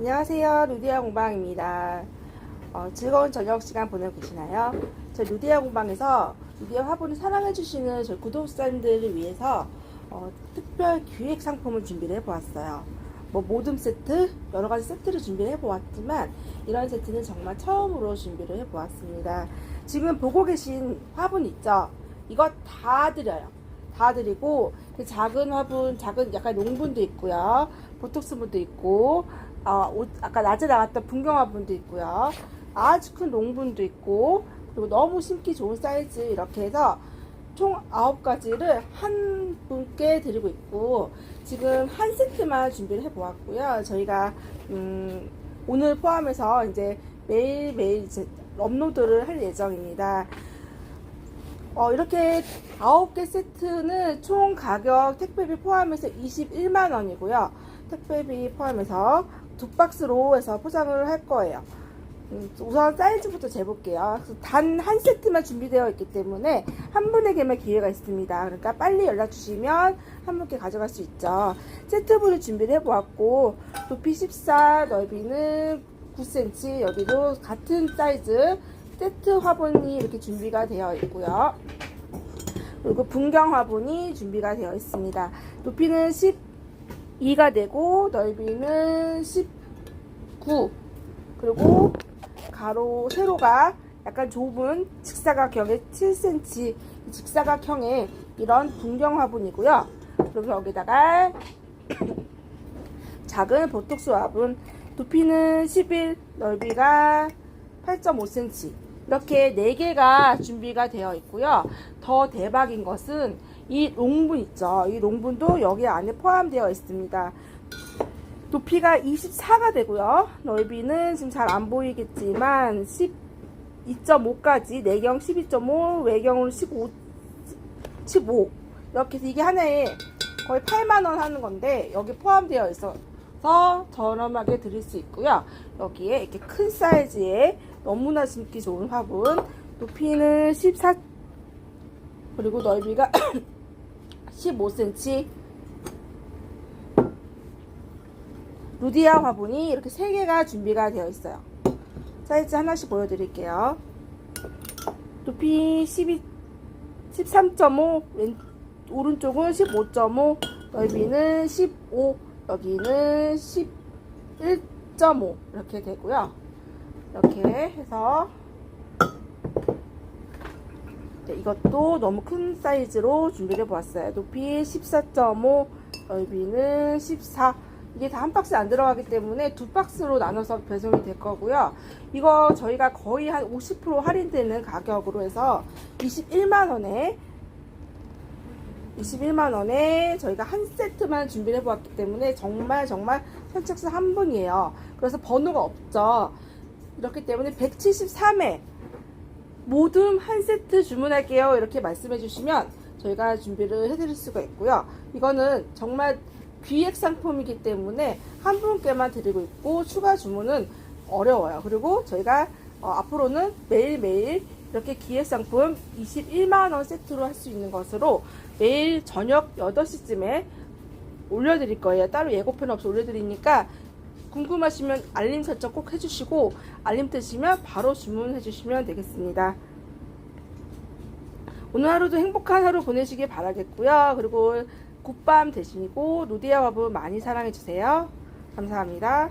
안녕하세요. 루디아 공방입니다. 어, 즐거운 저녁 시간 보내고 계시나요? 저 루디아 공방에서 루디아 화분을 사랑해주시는 저희 구독자님들을 위해서 어, 특별 기획 상품을 준비를 해보았어요. 뭐 모듬 세트, 여러 가지 세트를 준비를 해보았지만 이런 세트는 정말 처음으로 준비를 해보았습니다. 지금 보고 계신 화분 있죠? 이거 다 드려요. 다 드리고 그 작은 화분, 작은 약간 농분도 있고요. 보톡스분도 있고 어, 옷- 아까 낮에 나왔던 분경 화분도 있고요. 아주 큰 농분도 있고 그리고 너무 심기 좋은 사이즈 이렇게 해서 총 9가지를 한 분께 드리고 있고 지금 한 세트만 준비를 해 보았고요. 저희가 음, 오늘 포함해서 이제 매일매일 이제 업로드를 할 예정입니다. 어, 이렇게 9개 세트는 총 가격 택배비 포함해서 21만 원이고요. 택배비 포함해서 두 박스로 해서 포장을 할 거예요. 음, 우선 사이즈부터 재볼게요. 단 한 세트만 준비되어 있기 때문에 한 분에게만 기회가 있습니다. 그러니까 빨리 연락 주시면 한 분께 가져갈 수 있죠. 세트분을 준비를 해보았고 높이 14, 넓이는 9cm, 여기도 같은 사이즈 세트 화분이 이렇게 준비가 되어 있고요. 그리고 분경 화분이 준비가 되어 있습니다. 높이는 12가 되고 넓이는 19 그리고 가로 세로가 약간 좁은 직사각형의 7cm 직사각형의 이런 분경 화분이고요. 그리고 여기다가 작은 보톡스 화분. 높이는 11 넓이가 8.5cm 이렇게 4개가 준비가 되어 있고요. 더 대박인 것은 이 롱분 있죠. 이 롱분도 여기 안에 포함되어 있습니다. 높이가 24가 되고요. 넓이는 지금 잘 안 보이겠지만 12.5까지 내경 12.5, 외경으로 15, 15 이렇게 해서 이게 하나에 거의 8만 원 하는 건데 여기 포함되어 있어 서 저렴하게 드릴 수 있고요. 여기에 이렇게 큰 사이즈의 너무나 심기 좋은 화분 높이는 14 그리고 넓이가 15cm 루디아 화분이 이렇게 3개가 준비가 되어 있어요. 사이즈 하나씩 보여드릴게요. 높이 12, 13.5, 왼, 오른쪽은 15.5, 넓이는 15, 여기는 11.5 이렇게 되고요. 이렇게 해서 네, 이것도 너무 큰 사이즈로 준비를 해보았어요. 높이 14.5, 넓이는 14. 이게 다 한 박스에 안 들어가기 때문에 두 박스로 나눠서 배송이 될 거고요. 이거 저희가 거의 한 50% 할인되는 가격으로 해서 21만원에 21만원에 저희가 한 세트만 준비를 해보았기 때문에 정말 정말 선착순 한 분이에요. 그래서 번호가 없죠. 그렇기 때문에 173회 모둠 한 세트 주문할게요. 이렇게 말씀해 주시면 저희가 준비를 해드릴 수가 있고요. 이거는 정말 기획 상품이기 때문에 한 분께만 드리고 있고 추가 주문은 어려워요. 그리고 저희가 어, 앞으로는 매일매일 이렇게 기획 상품 21만원 세트로 할 수 있는 것으로 매일 저녁 8시쯤에 올려드릴 거예요. 따로 예고편 없이 올려드리니까 궁금하시면 알림 설정 꼭 해주시고 알림 뜨시면 바로 주문해 주시면 되겠습니다. 오늘 하루도 행복한 하루 보내시길 바라겠고요. 그리고 굿밤 되시고 루디아 화분 많이 사랑해 주세요. 감사합니다.